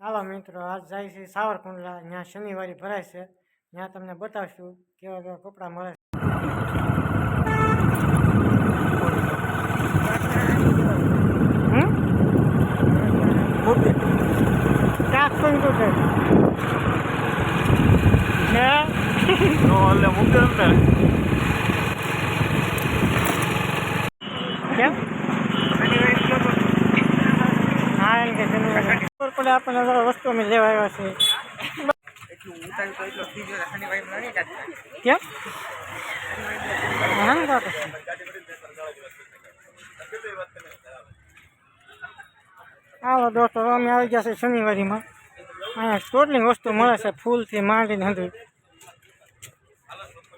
હાલો મિત્રો, આજ જાય છે સાવરકુંડલા. ત્યાં શનિવારી ભરાય છે. ત્યાં તમને બતાવશું કેવા કેવા કપડાં મળે છે. ને કેમ હા એમ કે શનિવારે આપણને વસ્તુ અમે લેવા આવ્યા છે કેમ? હા ને દોસ્તો અમે આવી ગયા છે શનિવારીમાં. અહીંયા ટોટલી વસ્તુ મળે છે ફૂલથી માંડીને હંધું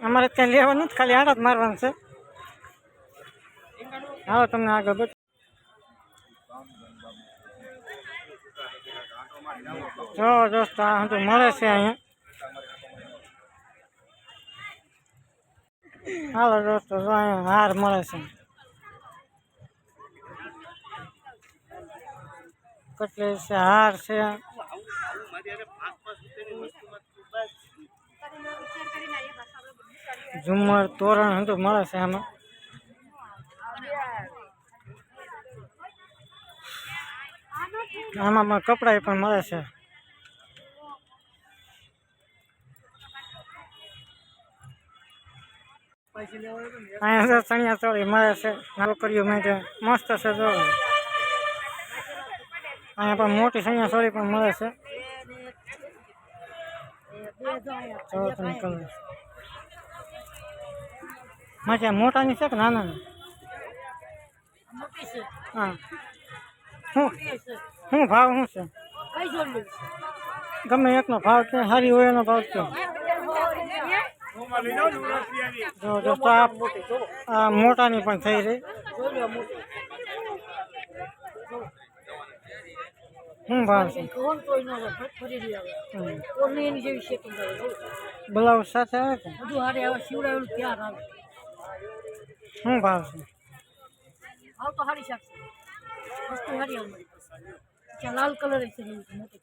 અમારે ત્યાં લેવાનું જ ખાલી આડત મારવાનું છે. આવો તમને આગળ જો દોસ્તો આ તો મળે છે અહીંયા. હાલો દોસ્તો જો અહીંયા હાર મળે છે. કટલેસ છે, હાર છે? ઝુમર તોરણ હતું મળે છે આમાં. આમાં કપડાં પણ મળે છે. અહીંયા ચણિયા ચોળી મળે છે. છોકરીઓ માટે મસ્ત છે જો. અહીંયા પણ મોટી ચણિયા ચોળી પણ મળે છે. મજા મોટાની છે કે નાનાની? હા. શું શું ભાવ શું છે? ગમે એકનો ભાવ છે સારી હોય એનો ભાવ છે. જો દોસ્તો આ આ મોટાની પણ થઈ રહી. શું ભાવ છે? હમ. બ્લાઉઝ સાથે આવે કે શું ભાવ છે? લાલ કલર છે મોટી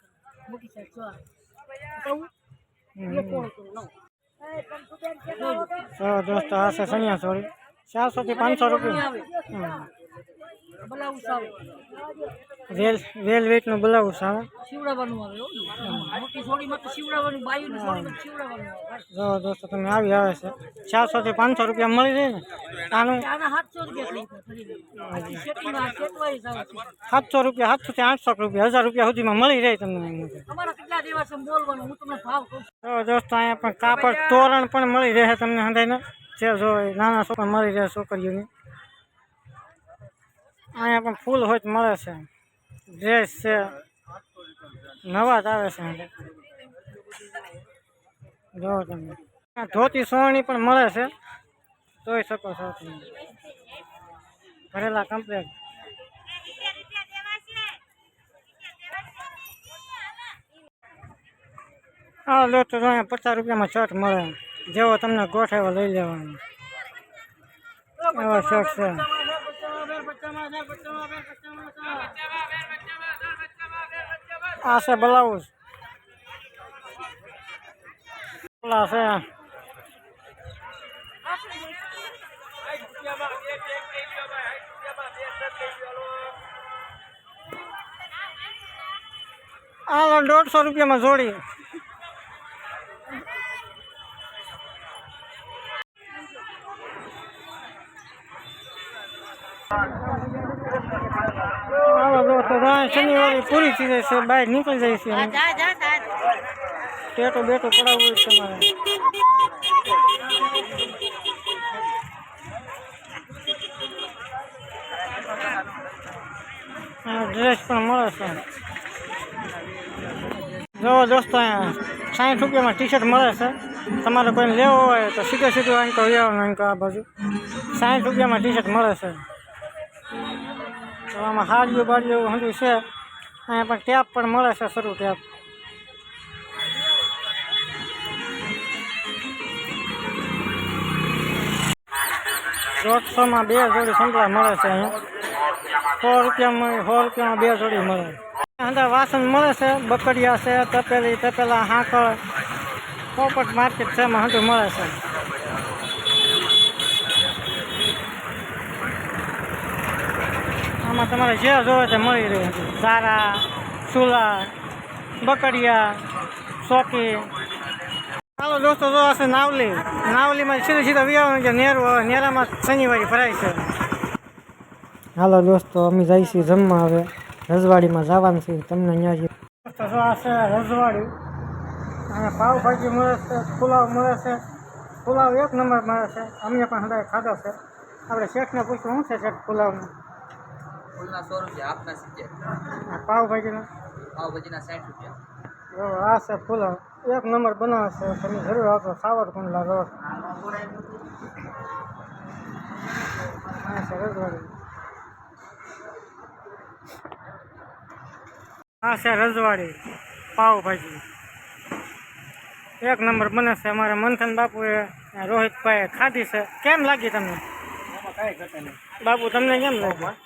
મોટી સાઈડ જો તો દોસ્તો આ છે સણિયા સોરી ચારસો થી પાંચસો રૂપિયા. બ્લાઉઝ આવે વેલ વેલવેટનું બ્લાઉઝ આવે શિવડાવવાનું આવે હો. મોટી સોડીમાં તો શિવડાવવાનું બાયુની સોડીમાં તો શિવડાવવાનું આવે. જો દોસ્તો તમે આવી આવે છે. ચારસો થી પાંચસો રૂપિયા મળી જાય ને? આનું આના સાતસો રૂપિયા થઈ ગયા ખરીદી બાકી સેટિંગમાં સેટવાઈઝ આવે છે. સાતસો રૂપિયા સાતસો થી આઠસો રૂપિયા હજાર રૂપિયા સુધીમાં મળી જાય તમને એમ. કે. તમારા કેટલા દિવસ એમ બોલવાનું હું તમને ભાવ કહું છું. તો દોસ્તો અહીંયા પણ કાપડ તોરણ પણ મળી રહે તમને હંધાઈને. જે જો એ નાના છોકરા મળી રહે છોકરીઓની. અહીંયા પણ ફૂલ હોય તો મળે છે. ડ્રેસ છે. નવા જ આવે છે હંધાઈ. જો તમે. આ ધોતી સોણી પણ મળે છે. જોઈ શકો છો તમે. ભરેલા કમ્પ્લેટ હા, લો તો અહીંયા પચાસ રૂપિયામાં શર્ટ મળે. જેવો તમને ગોઠેવો લઈ લેવાનો. એવો શર્ટ છે. આ છે બ્લાઉઝ. ઓલા છે. આ દોઢસો રૂપિયામાં જોડી હાલો દોસ્તો ત્યાં શનિવારે પૂરી થઈ જાય છે બહાર નીકળી જાય છે. ટેટો બેટો પડાવવું છે તમારે. ડ્રેસ પણ મળે છે. જો દોસ્તો અહીંયા સાઠ રૂપિયામાં ટી શર્ટ મળે છે. તમારે કોઈને લેવો હોય તો સીધે સીધું અંકો લેવાનું અંકો આ બાજુ. સાઠ રૂપિયામાં ટી શર્ટ મળે છે. આમાં હાડીઓ બાડીઓ એવું બધું છે. અહીંયા પણ ટેપ પણ મળે છે શરૂ ટેપ. દોઢસોમાં બે જોડી સંતરા મળે છે અહીંયા. સો રૂપિયામાં સો રૂપિયામાં બે જોડી મળે. અંદર વાસણ મળે છે બકડિયા છે, તપેલી, તપેલા, હાંકળ, પોપટ માર્કેટ છે એમાં હજુ મળે છે. આમાં તમારે જે જોવે તે મળી રહે. સારા ચૂલા બકડિયા ચોકી ચાલો દોસ્તો જોવા છે નાવલી. નાવલીમાં સીધે સીધા વિયાવાનું કે નેરું નેરામાં શનિવારી ભરાય છે. હાલો દોસ્તો, અમે જઈએ છીએ જમવા હવે. રજવાડીમાં જવાનું છે, તમને અહીંયા દોસ્તો, જો આ છે રજવાડી. અને પાવભાજી મળે છે, પુલાવ મળે છે. પુલાવ એક નંબર મળે છે. અમને પણ સદાય ખાધો છે. આપણે શેઠને પૂછ્યું, શું છે શેઠ પુલાવનું? ફૂલના સો રૂપિયા આપના સિત્તેર. આ પાવભાજીનું? પાવભાજીના સાઠ રૂપિયા. જો આ છે પુલાવ એક નંબર બનાવે છે તમે જરૂર આવતો સાવર કુંડલા જો આ છે રજવાડી. આ છે રજવાડી પાવભાજી. એક નંબર બને છે અમારે મંથન બાપુએ રોહિતભાઈ ખાધી છે. કેમ લાગી તમને? બાપુ તમને કેમ લાગી